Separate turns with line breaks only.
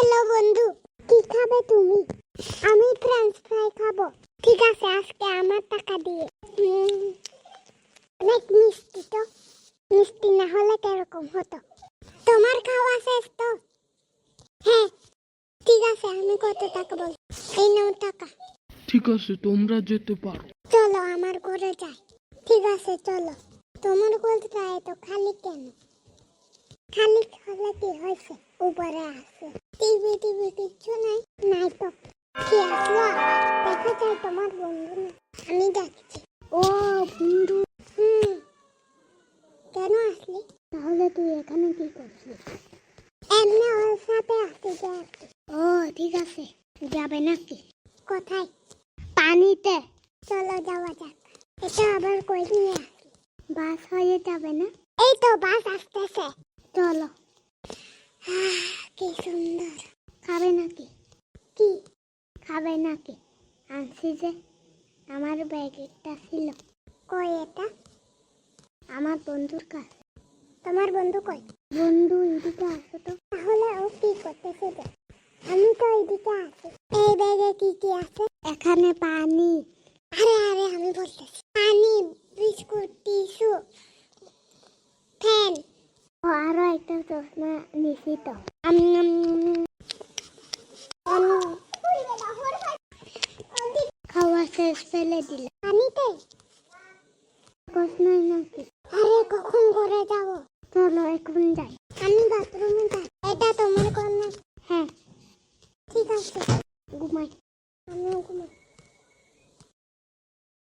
Hello বন্ধু কি খাবে তুমি? আমি ফ্রেঞ্চ ফ্রাই খাব। ঠিক আছে আজকে আমার টাকা দিয়ে। অনেক মিষ্টি তো। মিষ্টি না হলে কীরকম হতো? তোমার খাওয়া শেষ তো? হ্যাঁ ঠিক আছে আমি কত টাকা বল এই নাও টাকা।
ঠিক আছে তোমরা যেতে পারো।
চলো আমার ঘরে যাই। ঠিক আছে চলো। তোমার ঘরটা এত খালি কেন খালি হলে কি হয়েছে উপরে আছে টিভি টিভি কিচ্ছু নাই। তো। কি আসলো দেখা যায় তোমার বন্ধু না। আমি যাচ্ছি ও, বন্ধু। হুম। কেন আসলি? তাহলে তুই এখানে কি করছিস? এমনি ওর সাথে আসতে যাচ্ছি ও, ঠিক আছে। যাবে নাকি? কোথায়? পানিতে। চলো যাওয়া যাক। এটা আবার কই নিয়ে আসি? বাস হয়ে যাবে না? এই তো বাস আসতেছে। চলো। কি সুন্দর। খাবে নাকি? কি? খাবে নাকি? আনছি যে আমার ব্যাগটা ছিল। কই এটা? আমার বন্ধুর কাছে। তোমার বন্ধু কই? বন্ধু এদিকে আসো তো। তাহলে ও কি করতেছে যে? আমি তো এদিকে আছি। এই ব্যাগে কি কি আছে? এখানে পানি। আরে আরে, আমি বলতেছি। পানি, বিস্কুট, টিস্যু, ফ্যান। ও, আরও একটা চশমা নিছি তো। খাওয়া শেষ ফেলে তো পানিতে নাকি আরে কখন ঘরে যাব চলো এখন যাই আমি বাথরুমে যাই এটা তোমার কন্যা হ্যাঁ ঠিক আছে ঘুমাই আমিও ঘুমাই